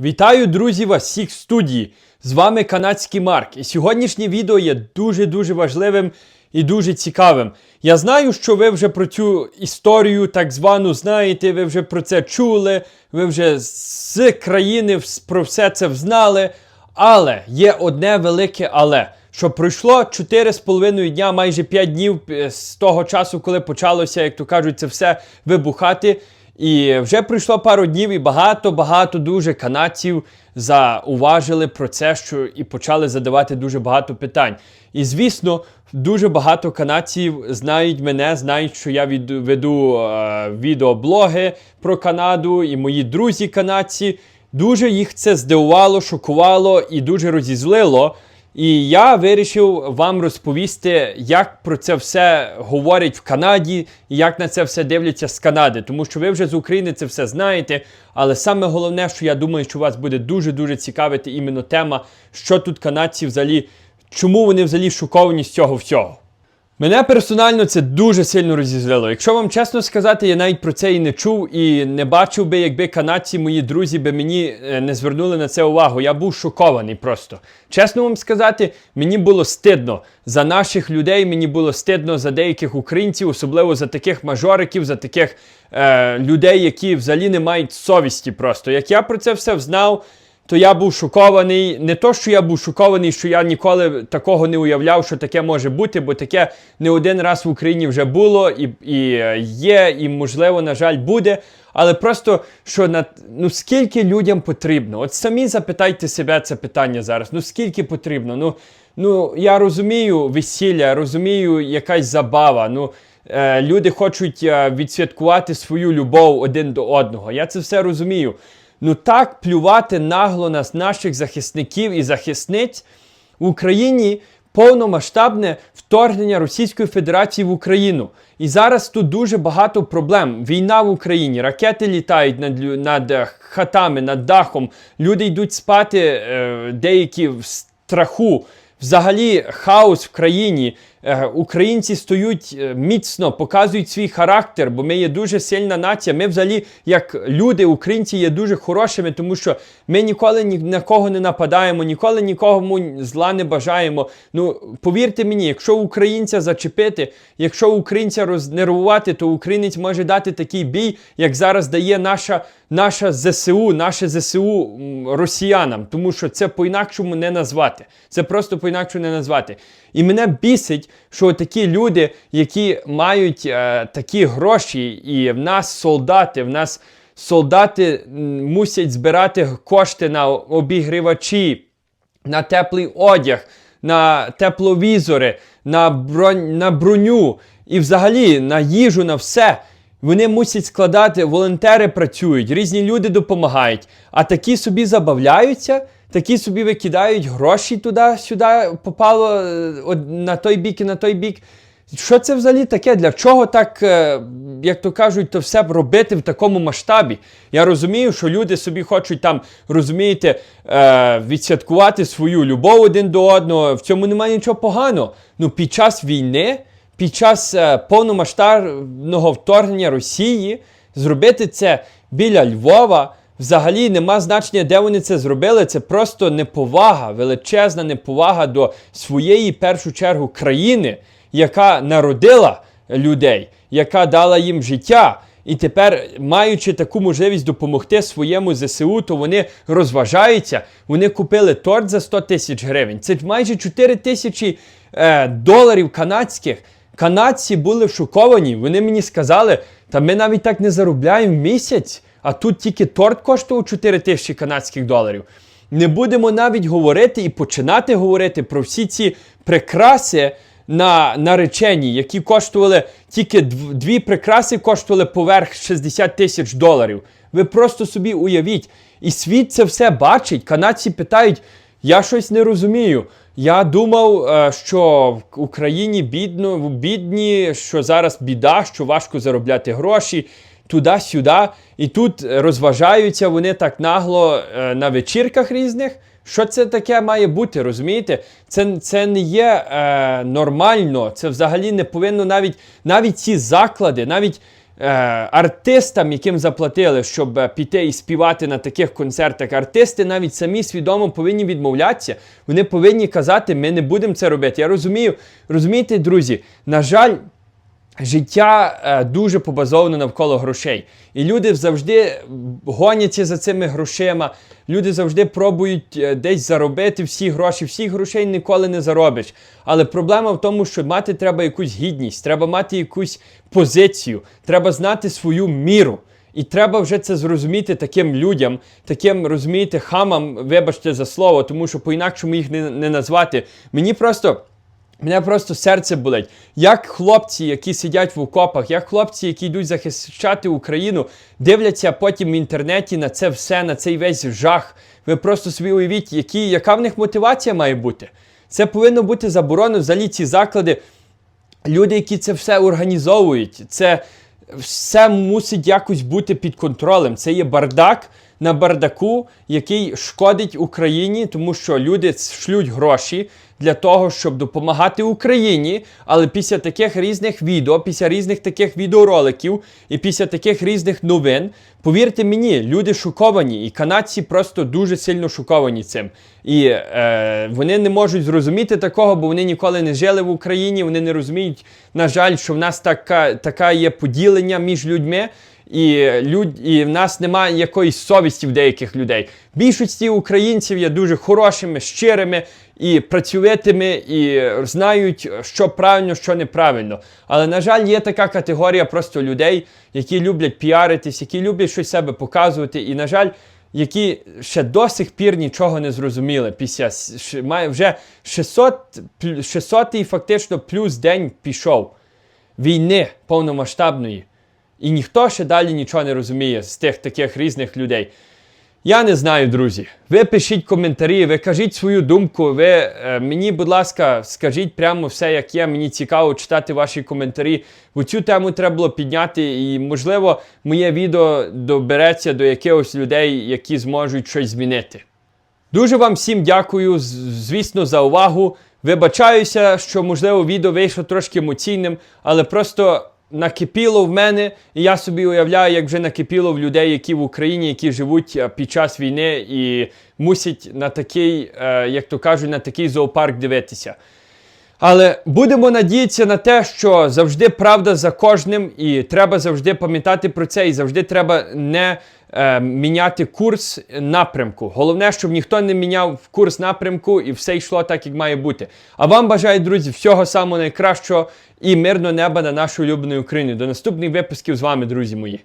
Вітаю, друзі, вас всіх в студії. З вами канадський Марк. І сьогоднішнє відео є дуже-дуже важливим і дуже цікавим. Я знаю, що ви вже про цю історію так звану знаєте, ви вже про це чули, ви вже з країни про все це взнали. Але є одне велике але. Що пройшло 4,5 дня, майже 5 днів е, з того часу, коли почалося, як то кажуть, це все вибухати. І вже пройшло пару днів, і багато-багато дуже канадців зауважили про це, що і почали задавати дуже багато питань. І звісно, дуже багато канадців знають мене, знають, що я від- веду е, відеоблоги про Канаду, і мої друзі канадці. Дуже їх це здивувало, шокувало і дуже розізлило. І я вирішив вам розповісти, як про це все говорять в Канаді і як на це все дивляться з Канади. Тому що ви вже з України це все знаєте. Але саме головне, що я думаю, що вас буде дуже-дуже цікавити іменно тема, що тут канадці взагалі, чому вони взагалі шоковані з цього всього. Мене персонально це дуже сильно розізлило. Якщо вам чесно сказати, я навіть про це і не чув, і не бачив би, якби канадці, мої друзі, би мені е, не звернули на це увагу. Я був шокований просто. Чесно вам сказати, мені було стидно за наших людей, мені було стидно за деяких українців, особливо за таких мажориків, за таких е, людей, які взагалі не мають совісті просто. Як я про це все взнав, то я був шокований. Не то, що я був шокований, що я ніколи такого не уявляв, що таке може бути, бо таке не один раз в Україні вже було і, і е, є, і можливо, на жаль, буде. Але просто що на ну скільки людям потрібно? От самі запитайте себе це питання зараз. Ну скільки потрібно? Ну, ну я розумію весілля, розумію якась забава. Ну е, люди хочуть е, відсвяткувати свою любов один до одного. Я це все розумію. Ну так плювати нагло на наших захисників і захисниць в Україні повномасштабне вторгнення Російської Федерації в Україну. І зараз тут дуже багато проблем. Війна в Україні, ракети літають над, над е, хатами, над дахом. Люди йдуть спати, е, деякі в страху. Взагалі хаос в країні. Е, Українці стоють е, міцно, показують свій характер, бо ми є дуже сильна нація. Ми взагалі, як люди, українці, є дуже хорошими, тому що ми ніколи ні на кого не нападаємо, ніколи нікому зла не бажаємо. Ну повірте мені, якщо українця зачепити, якщо українця рознервувати, то українець може дати такий бій, як зараз дає наша. Наша ЗСУ, наше ЗСУ росіянам, тому що це по-інакшому не назвати. Це просто по-інакшому не назвати. І мене бісить, що такі люди, які мають е, такі гроші, і в нас солдати, в нас солдати мусять збирати кошти на обігрівачі, на теплий одяг, на тепловізори, на, бронь, на броню і взагалі на їжу, на все. Вони мусять складати, волонтери працюють, різні люди допомагають, а такі собі забавляються, такі собі викидають гроші туди-сюди, попало е, на той бік і на той бік. Що це взагалі таке? Для чого так, е, як то кажуть, то все робити в такому масштабі? Я розумію, що люди собі хочуть там, розумієте, е, відсвяткувати свою любов один до одного. В цьому немає нічого поганого. Ну, під час війни, під час повномасштабного вторгнення Росії, зробити це біля Львова. Взагалі нема значення, де вони це зробили. Це просто неповага, величезна неповага до своєї першу чергу країни, яка народила людей, яка дала їм життя. І тепер, маючи таку можливість допомогти своєму ЗСУ, то вони розважаються. Вони купили торт за 100 тисяч гривень. Це майже 4 тисячі е, доларів канадських. Канадці були шоковані. Вони мені сказали, та ми навіть так не заробляємо місяць, а тут тільки торт коштував 4 тисячі канадських доларів. Не будемо навіть говорити і починати говорити про всі ці прикраси на нареченні, які коштували тільки дв- дві прикраси коштували поверх 60 тисяч доларів. Ви просто собі уявіть. І світ це все бачить. Канадці питають, я щось не розумію. Я думав, е, що в Україні бідно, бідні, що зараз біда, що важко заробляти гроші туди-сюди. І тут розважаються вони так нагло е, на вечірках різних. Що це таке має бути, розумієте? Це, це не є е, нормально, це взагалі не повинно навіть навіть ці заклади, навіть е, артистам, яким заплатили, щоб е, піти і співати на таких концертах, артисти навіть самі свідомо повинні відмовлятися. Вони повинні казати, ми не будемо це робити. Я розумію, розумієте, друзі, на жаль. Життя е, дуже побазоване навколо грошей. І люди завжди гоняться за цими грошима. Люди завжди пробують е, десь заробити всі гроші. Всіх грошей ніколи не заробиш. Але проблема в тому, що мати треба якусь гідність, треба мати якусь позицію, треба знати свою міру. І треба вже це зрозуміти таким людям, таким розумієте, хамам, вибачте за слово, тому що по-інакшому їх не, не назвати. Мені просто. Мене просто серце болить. Як хлопці, які сидять в окопах, як хлопці, які йдуть захищати Україну, дивляться потім в інтернеті на це все, на цей весь жах. Ви просто собі уявіть, які, яка в них мотивація має бути. Це повинно бути заборонено взагалі ці заклади. Люди, які це все організовують, це все мусить якось бути під контролем. Це є бардак на бардаку, який шкодить Україні, тому що люди шлють гроші для того, щоб допомагати Україні. Але після таких різних відео, після різних таких відеороликів і після таких різних новин, повірте мені, люди шоковані, і канадці просто дуже сильно шоковані цим. І е, вони не можуть зрозуміти такого, бо вони ніколи не жили в Україні. Вони не розуміють, на жаль, що в нас така, така є поділення між людьми. І люд... і в нас немає якоїсь совісті в деяких людей. Більшості українців є дуже хорошими, щирими і працьовитими, і знають, що правильно, що неправильно. Але, на жаль, є така категорія просто людей, які люблять піаритись, які люблять щось себе показувати. І, на жаль, які ще до сих пір нічого не зрозуміли. Після має вже 600, 600 фактично плюс день пішов війни повномасштабної. І ніхто ще далі нічого не розуміє з тих таких різних людей. Я не знаю, друзі. Ви пишіть коментарі, ви кажіть свою думку. Ви е, мені, будь ласка, скажіть прямо все, як є. Мені цікаво читати ваші коментарі. Бо цю тему треба було підняти, і, можливо, моє відео добереться до якихось людей, які зможуть щось змінити. Дуже вам всім дякую, звісно, за увагу. Вибачаюся, що, можливо, відео вийшло трошки емоційним, але просто накипіло в мене, і я собі уявляю, як вже накипіло в людей, які в Україні, які живуть е, під час війни і мусять на такий, е, як то кажуть, на такий зоопарк дивитися. Але будемо надіятися на те, що завжди правда за кожним, і треба завжди пам'ятати про це, і завжди треба не е, міняти курс напрямку. Головне, щоб ніхто не міняв курс напрямку і все йшло так, як має бути. А вам бажаю, друзі, всього самого найкращого і мирного неба на нашу улюблену Україну. До наступних випусків з вами, друзі мої.